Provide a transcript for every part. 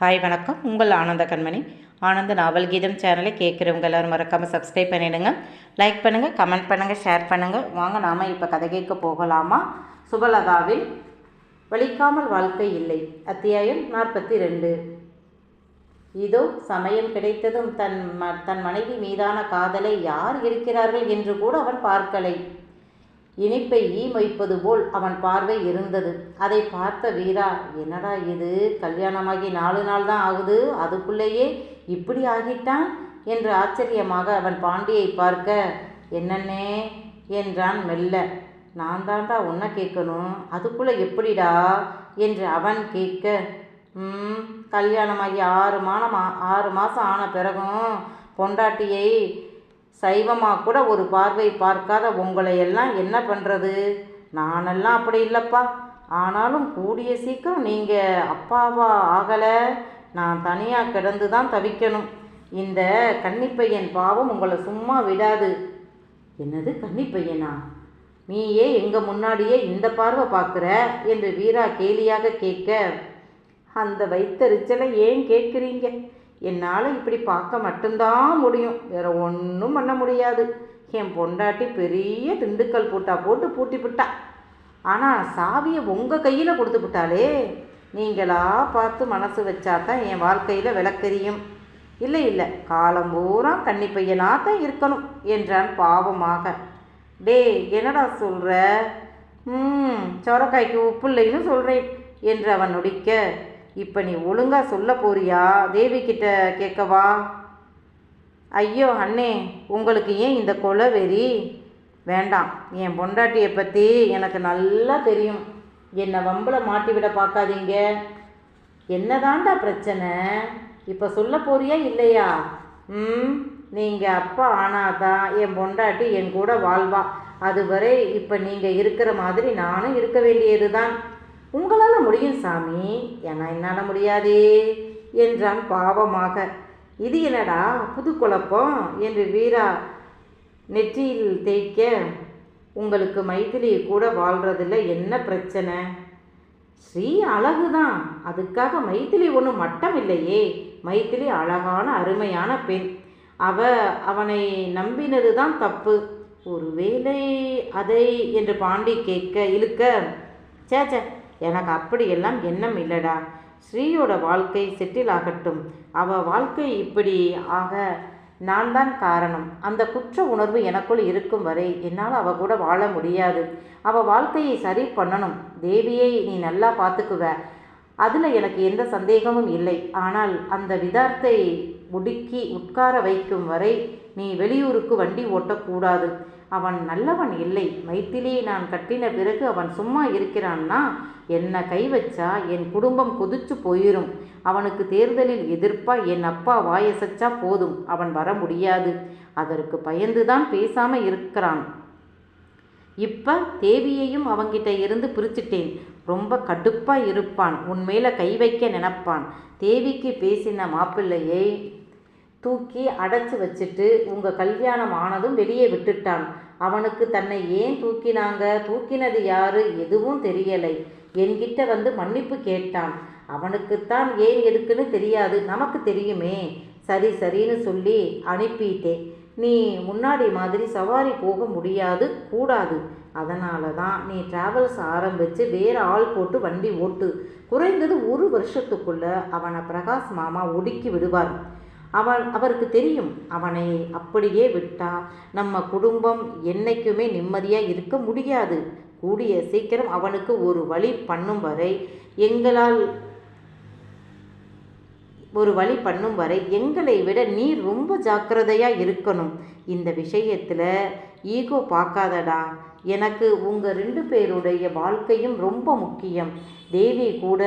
Hi வணக்கம். உங்கள் ஆனந்த கண்மணி. ஆனந்த நாவல் கீதம் சேனலை கேட்குறவங்க எல்லோரும் மறக்காமல் சப்ஸ்கிரைப் பண்ணிவிடுங்க லைக் பண்ணுங்கள் கமெண்ட் பண்ணுங்கள் ஷேர் பண்ணுங்கள் வாங்க நாம் இப்போ கதை கேட்க போகலாமா? சுபலதாவில் வலிக்காமல் வாழ்க்கை இல்லை. அத்தியாயம் நாற்பத்தி ரெண்டு இதோ சமயம் கிடைத்ததும் தன் ம தன் மனைவி மீதான காதலை யார் இருக்கிறார்கள் என்று கூட அவன் பார்க்கலை. இனிப்பை ஈ மொய்ப்பது போல் அவன் பார்வை இருந்தது. அதை பார்த்த வீரா என்னடா இது? கல்யாணமாகி நாலு நாள் தான் ஆகுது. அதுக்குள்ளேயே இப்படி ஆகிட்டான்? என்று ஆச்சரியமாக அவன் பாண்டியை பார்க்க என்னன்னே என்றான் மெல்ல. நான் தாண்டா உன்னை கேட்கணும். அதுக்குள்ளே எப்படிடா? என்று அவன் கேட்க ம் கல்யாணமாகி ஆறு மாதம் ஆறு மாதம் ஆன பிறகும் பொண்டாட்டியை சைவமாக கூட ஒரு பார்வை பார்க்காத உங்களை எல்லாம் என்ன பண்ணுறது நானெல்லாம் அப்படி இல்லைப்பா. ஆனாலும் கூடிய சீக்கிரம் நீங்கள் அப்பாவா ஆகலை. நான் தனியாக கிடந்து தான் தவிக்கணும். இந்த கன்னிப்பையன் பாவம் உங்களை சும்மா விடாது. என்னது கன்னிப்பையனா? நீயே எங்கள் முன்னாடியே இந்த பார்வை பார்க்குற? என்று வீரா கேலியாக கேட்க அந்த வைத்தறிச்சலை ஏன் கேட்குறீங்க? என்னால் இப்படி பார்க்க மட்டும்தான் முடியும். வேறு ஒன்றும் பண்ண முடியாது. என் பொண்டாட்டி பெரிய திண்டுக்கல் பூட்டா போட்டு பூட்டி விட்டா ஆனால் சாவியை உங்கள் கையில் கொடுத்து விட்டாலே நீங்களா பார்த்து மனசு வச்சா தான் என் வாழ்க்கையில் விளக்கரியும். இல்லை இல்லை காலம் பூரா கன்னி பையனாக தான் இருக்கணும் என்றான் பாவமாக. டே என்னடா சொல்கிற ம் சொரக்காய்க்கு உப்பு இல்லைன்னு சொல்கிறேன் என்று அவன் நொடிக்க. இப்போ நீ ஒழுங்காக சொல்ல போறியா? தேவி கிட்ட கேட்கவா? ஐயோ அண்ணே உங்களுக்கு ஏன் இந்த கொலை வெறி? வேண்டாம் என் பொண்டாட்டியை பற்றி எனக்கு நல்லா தெரியும். என்னை வம்பளை மாட்டி விட பார்க்காதீங்க. என்னதாண்டா பிரச்சனை? இப்போ சொல்ல போறியா இல்லையா? ம் நீங்கள் அப்பா ஆனாதான் என் பொண்டாட்டி என் கூட வாழ்வா. அதுவரை இப்போ நீங்கள் இருக்கிற மாதிரி நானும் இருக்க வேண்டியது தான் உங்களால் முடியும் சாமி. ஏன்னா என்னால் முடியாதே என்றான் பாவமாக. இது என்னடா புது குழப்பம் என்று வீரா நெற்றியில் தேய்க்க உங்களுக்கு மைத்திலி கூட வாழ்கிறதுல என்ன பிரச்சனை? ஸ்ரீ அழகு தான் அதுக்காக மைத்திலி ஒன்றும் மட்டம் இல்லையே. மைத்திலி அழகான அருமையான பெண். அவ அவனை நம்பினது தான் தப்பு. ஒருவேளை அதை என்று பாண்டி கேட்க இழுக்க சேச்சே எனக்கு அப்படியெல்லாம் எண்ணம் இல்லைடா. ஸ்ரீயோட வாழ்க்கை செட்டில் ஆகட்டும் அவள் வாழ்க்கை இப்படி ஆக நான் தான் காரணம். அந்த குற்ற உணர்வு எனக்குள் இருக்கும் வரை என்னால் அவள் கூட வாழ முடியாது. அவள் வாழ்க்கையை சரி பண்ணணும். தேவியை நீ நல்லா பார்த்துக்குவ. அதில் எனக்கு எந்த சந்தேகமும் இல்லை. ஆனால் அந்த விதார்த்தை முடுக்கி உட்கார வைக்கும் வரை நீ வெளியூருக்கு வண்டி ஓட்டக்கூடாது. அவன் நல்லவன் இல்லை. மைத்திலி நான் கட்டின பிறகு அவன் சும்மா இருக்கிறான்னா? என்னை கை வச்சா? என் குடும்பம் கொதிச்சு போயிடும் அவனுக்கு தேர்தலில் எதிர்ப்பா? என் அப்பா வாயசச்சா போதும். அவன் வர முடியாது. அதற்கு பயந்துதான் பேசாம இருக்கிறான். இப்ப தேவியையும் அவங்கிட்ட இருந்து பிரிச்சிட்டேன். ரொம்ப கடுப்பா இருப்பான். உன் மேல கை வைக்க நினைப்பான். தேவிக்கு பேசின மாப்பிள்ளையை தூக்கி அடைச்சி வச்சுட்டு உங்கள் கல்யாணம் ஆனதும் வெளியே விட்டுட்டான். அவனுக்கு தன்னை ஏன் தூக்கினாங்க? தூக்கினது யாரு? எதுவும் தெரியலை. என்கிட்ட வந்து மன்னிப்பு கேட்டான். அவனுக்குத்தான் ஏன் எதுக்குன்னு தெரியாது. நமக்கு தெரியுமே. சரி சரின்னு சொல்லி அனுப்பிட்டேன். நீ முன்னாடி மாதிரி சவாரி போக முடியாது கூடாது. அதனால தான் நீ ட்ராவல்ஸ் ஆரம்பித்து வேறு ஆள் போட்டு வண்டி ஓட்டு. குறைந்தது ஒரு வருஷத்துக்குள்ளே அவனை பிரகாஷ் மாமா ஒடுக்கி விடுவார். அவன் அவருக்கு தெரியும். அவனை அப்படியே விட்டா நம்ம குடும்பம் என்னைக்குமே நிம்மதியாக இருக்க முடியாது. கூடிய சீக்கிரம் அவனுக்கு ஒரு வழி பண்ணும் வரை எங்களால் ஒரு வழி பண்ணும் வரை எங்களை விட நீ ரொம்ப ஜாக்கிரதையாக இருக்கணும். இந்த விஷயத்தில் ஈகோ பார்க்காதடா. எனக்கு உங்கள் ரெண்டு பேருடைய வாழ்க்கையும் ரொம்ப முக்கியம். தேவி கூட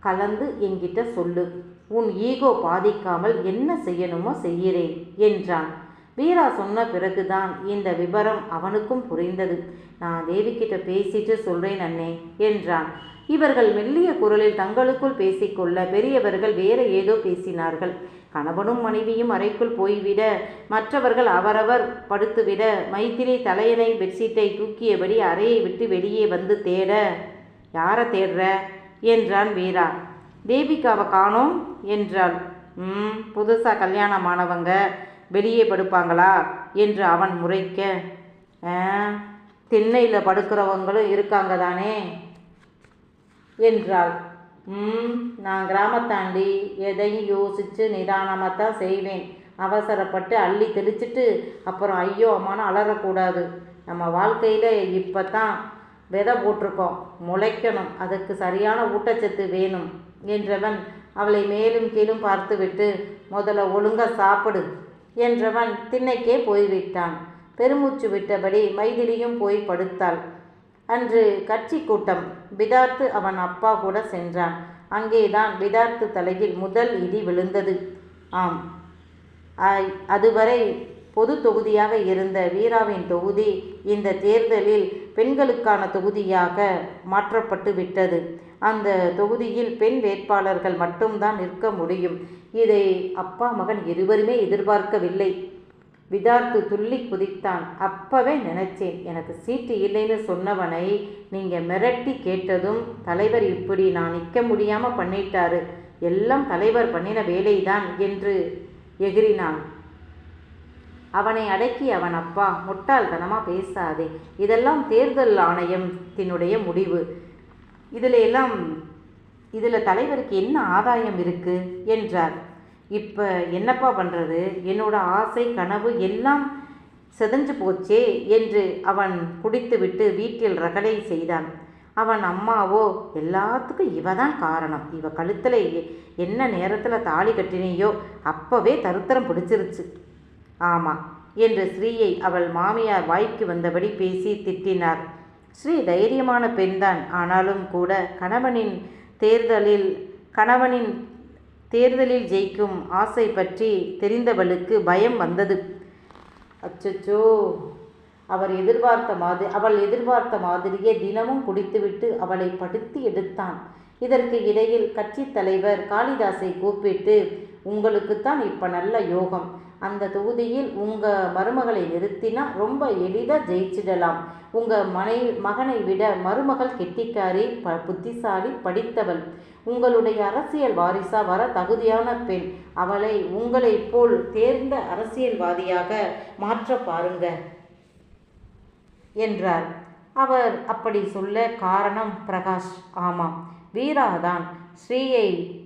கலந்து என்கிட்ட சொல்லு. உன் ஈகோ பாதிக்காமல் என்ன செய்யணுமோ செய்கிறேன் என்றான். வீரா சொன்ன பிறகுதான் இந்த விபரம் அவனுக்கும் புரிந்தது. நான் தேவிக்கிட்ட பேசிட்டு சொல்றேன் அண்ணே என்றான். இவர்கள் மெல்லிய குரலில் தங்களுக்குள் பேசிக்கொள்ள பெரியவர்கள் வேற ஏதோ பேசினார்கள். கணவனும் மனைவியும் அறைக்குள் போய்விட மற்றவர்கள் அவரவர் படுத்துவிட மைத்திரி தலையணை பெட்ஷீட்டை தூக்கியபடி அறையை விட்டு வெளியே வந்து தேட யாரை தேடுற? என்றான் வீரா. தேவிகாவை காணோம் என்றாள். ம் புதுசாக கல்யாணமானவங்க வெளியே படுப்பாங்களா? என்று அவன் முறைக்க திண்ணையில் படுக்கிறவங்களும் இருக்காங்க தானே? என்றாள். ம் நான் கிராமத்தாண்டி எதையும் யோசித்து நிதானமாக தான் செய்வேன். அவசரப்பட்டு அள்ளி தெளிச்சிட்டு அப்புறம் ஐயோ அம்மானு அலறக்கூடாது. நம்ம வாழ்க்கையில் இப்போ தான் விதை போட்டிருக்கோம். முளைக்கணும். அதுக்கு சரியான ஊட்டச்சத்து வேணும். என்றவன் அவளை மேலும் கீழும் பார்த்துவிட்டு முதல்ல ஒழுங்க சாப்பிடு என்றவன் திண்ணைக்கே போய்விட்டான். பெருமூச்சு விட்டபடி மைதிலியும் போய் படுத்தாள். அன்று கட்சி கூட்டம். பிதார்த்து அவன் அப்பா கூட சென்றான். அங்கேதான் பிதார்த்து தலையில் முதல் இடி விழுந்தது. ஆம். ஆய், அதுவரை பொது தொகுதியாக இருந்த வீராவின் தொகுதி இந்த தேர்தலில் பெண்களுக்கான தொகுதியாக மாற்றப்பட்டு விட்டது. அந்த தொகுதியில் பெண் வேட்பாளர்கள் மட்டும்தான் நிற்க முடியும். இதை அப்பா மகன் இருவருமே எதிர்பார்க்கவில்லை. விதார்த்து துள்ளி குதித்தான். அப்பவே நினைச்சேன் எனக்கு சீட்டு இல்லைன்னு சொன்னவனை நீங்கள் மிரட்டி கேட்டதும் தலைவர் இப்படி நான் நிற்க முடியாமல் பண்ணிட்டாரு. எல்லாம் தலைவர் பண்ணின வேலைதான் என்று எகிறினான். அவனை அடக்கி அவன் அப்பா முட்டாள்தனமாக பேசாதே. இதெல்லாம் தேர்தல் ஆணையத்தினுடைய முடிவு. இதில் எல்லாம் இதில் தலைவருக்கு என்ன ஆதாயம் இருக்குது என்றார். இப்போ என்னப்பா பண்ணுறது என்னோட ஆசை கனவு எல்லாம் செதஞ்சு போச்சே என்று அவன் குடித்துவிட்டு வீட்டில் ரகடை செய்தான். அவன் அம்மாவோ எல்லாத்துக்கும் இவ தான் காரணம். இவ கழுத்தில் என்ன நேரத்தில் தாலி கட்டினியோ அப்போவே தருத்தரம் பிடிச்சிருச்சு. ஆமாம் என்று ஸ்ரீயை அவள் மாமியார் வாய்க்கு வந்தபடி பேசி திட்டினார். ஸ்ரீ தைரியமான பெண்தான். ஆனாலும் கூட கணவனின் தேர்தலில் கணவனின் தேர்தலில் ஜெயிக்கும் ஆசை பற்றி தெரிந்தவளுக்கு பயம் வந்தது. அச்சச்சோ அவர் எதிர்பார்த்த மாதிரி அவள் எதிர்பார்த்த மாதிரியே தினமும் குடித்துவிட்டு அவளை படுத்தி எடுத்தான். இதற்கு இடையில் கட்சித் தலைவர் காளிதாஸை கூப்பிட்டு உங்களுக்குத்தான் இப்போ நல்ல யோகம். அந்த தொகுதியில் உங்கள் மருமகளை நிறுத்தினா ரொம்ப எளிதாக ஜெயிச்சிடலாம். உங்கள் மனை மகனை விட மருமகள் கெட்டிக்காரி ப புத்திசாலி படித்தவள். உங்களுடைய அரசியல் வாரிசா வர தகுதியான பெண். அவளை உங்களைப் போல் தேர்ந்த அரசியல்வாதியாக மாற்ற பாருங்க. என்றார். அவர் அப்படி சொல்ல காரணம் பிரகாஷ். ஆமாம் வீராதான். ஸ்ரீயை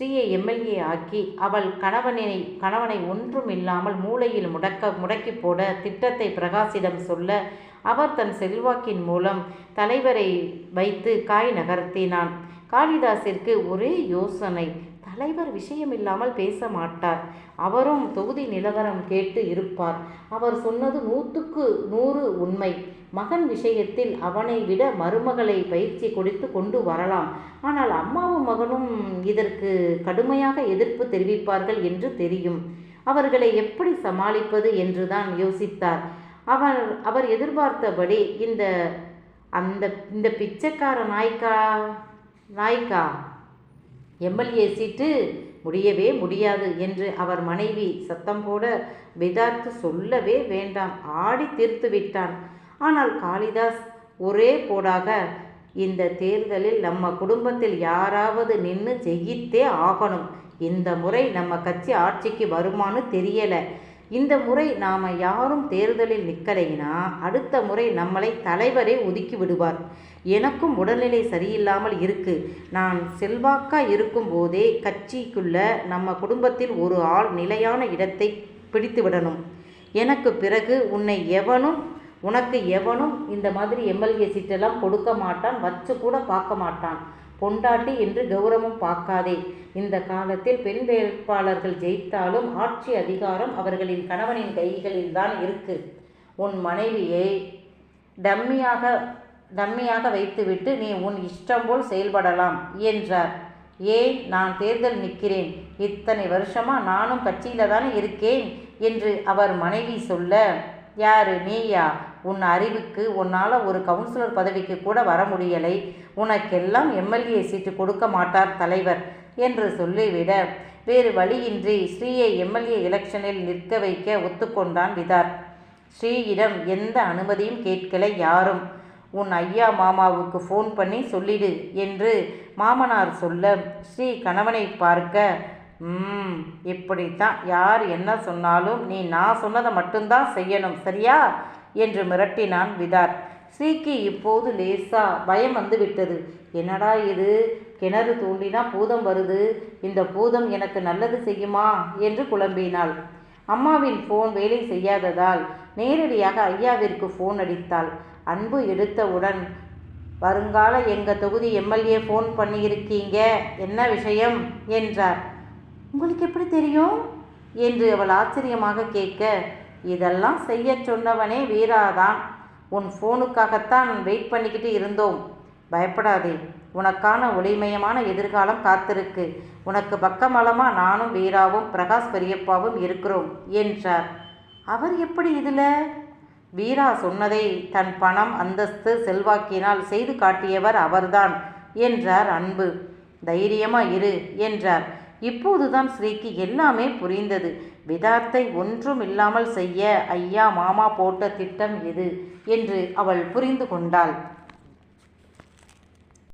ஸ்ரீயை எம்எல்ஏ ஆக்கி அவள் கணவனை கணவனை ஒன்றும் இல்லாமல் மூளையில் முடக்க முடக்கி போட திட்டத்தை பிரகாஷிடம் சொல்ல அவர் தன் செல்வாக்கின் மூலம் தலைவரை வைத்து காய் நகர்த்தினான். காளிதாசிற்கு ஒரே யோசனை தலைவர் விஷயமில்லாமல் பேச மாட்டார். அவரும் தொகுதி நிலவரம் கேட்டு இருப்பார். அவர் சொன்னது நூற்றுக்கு நூறு உண்மை. மகன் விஷயத்தில் அவனை விட மருமகளை பயிற்சி கொடுத்து கொண்டு வரலாம். ஆனால் அம்மாவும் மகனும் இதற்கு கடுமையாக எதிர்ப்பு தெரிவிப்பார்கள் என்று தெரியும். அவர்களை எப்படி சமாளிப்பது என்றுதான் யோசித்தார். அவர் அவர் எதிர்பார்த்தபடி இந்த அந்த இந்த பிச்சைக்கார நாய்க்கா நாய்க்கா எம்எல்ஏ சீட்டு முடியவே முடியாது என்று அவர் மனைவி சத்தம் போட விதார்த்து சொல்லவே வேண்டாம். ஆடி தீர்த்து விட்டான். ஆனால் காளிதாஸ் ஒரே போடாக இந்த தேர்தலில் நம்ம குடும்பத்தில் யாராவது நின்று ஜெயித்தே ஆகணும். இந்த முறை நம்ம கட்சி ஆட்சிக்கு வருமான்னு தெரியலை. இந்த முறை நாம் யாரும் தேர்தலில் நிற்கலைன்னா அடுத்த முறை நம்மளை தலைவரே ஒதுக்கி விடுவார். எனக்கும் உடல்நிலை சரியில்லாமல் இருக்கு. நான் செல்வாக்கா இருக்கும்போதே கட்சிக்குள்ள நம்ம குடும்பத்தில் ஒரு ஆள் நிலையான இடத்தை பிடித்து விடணும். எனக்கு பிறகு உன்னை எவனும் உனக்கு எவனும் இந்த மாதிரி எம்எல்ஏ சீட்டெல்லாம் கொடுக்க மாட்டான் வச்சு கூட பார்க்க மாட்டான். பொண்டாட்டி என்று கௌரவம் பார்க்காதே. இந்த காலத்தில் பெண் வேட்பாளர்கள் ஜெயித்தாலும் ஆட்சி அதிகாரம் அவர்களின் கணவனின் கைகளில் தான் இருக்கு. உன் மனைவியை டம்மியாக டம்மியாக வைத்துவிட்டு நீ உன் இஷ்டம் போல் செயல்படலாம் என்றார். ஏன் நான் தேர்தல் நிற்கிறேன்? இத்தனை வருஷமா நானும் கட்சியில தானே இருக்கேன் என்று அவர் மனைவி சொல்ல யாரு? நீயா? உன் அறிவுக்கு உன்னால் ஒரு கவுன்சிலர் பதவிக்கு கூட வர முடியலை. உனக்கெல்லாம் எம்எல்ஏ சீட்டு கொடுக்க மாட்டார் தலைவர் என்று சொல்லிவிட வேறு வழியின்றி ஸ்ரீயை எம்எல்ஏ எலெக்ஷனில் நிற்க வைக்க ஒத்துக்கொண்டான் விதார். ஸ்ரீயிடம் எந்த அனுமதியும் கேட்கலை யாரும். உன் ஐயா மாமாவுக்கு ஃபோன் பண்ணி சொல்லிடு என்று மாமனார் சொல்ல ஸ்ரீ கணவனை பார்க்க ம் இப்படித்தான். யார் என்ன சொன்னாலும் நீ நான் சொன்னதை மட்டும்தான் செய்யணும் சரியா? என்று மிரட்டினான் விதார். ஸ்ரீக்கு இப்போது லேசா பயம் வந்து விட்டது. என்னடா இது? கிணறு தோண்டினா பூதம் வருது. இந்த பூதம் எனக்கு நல்லது செய்யுமா? என்று குழம்பினாள். அம்மாவின் ஃபோன் வேலை செய்யாததால் நேரடியாக ஐயாவிற்கு ஃபோன் அடித்தாள். அன்பு எடுத்தவுடன் வருங்கால எங்கள் தொகுதி எம்எல்ஏ ஃபோன் பண்ணியிருக்கீங்க? என்ன விஷயம்? என்றார். உங்களுக்கு எப்படி தெரியும்? என்று அவள் ஆச்சரியமாக கேட்க இதெல்லாம் செய்ய சொன்னவனே வீராதான். உன் ஃபோனுக்காகத்தான் வெயிட் பண்ணிக்கிட்டு இருந்தோம். பயப்படாதே. உனக்கான ஒளிமயமான எதிர்காலம் காத்திருக்கு. உனக்கு பக்கமலமாக நானும் வீராவும் பிரகாஷ் பெரியப்பாவும் இருக்கிறோம் என்றார். அவர் எப்படி இதில்? வீரா சொன்னதை தன் பணம் அந்தஸ்து செல்வாக்கினால் செய்து காட்டியவர் அவர்தான் என்றார் அன்பு. தைரியமாக இரு என்றார். இப்போதுதான் ஸ்ரீக்கு எல்லாமே புரிந்தது. விதார்த்தை ஒன்றும் இல்லாமல் செய்ய ஐயா மாமா போட்ட திட்டம் எது? என்று அவள் புரிந்து கொண்டாள்.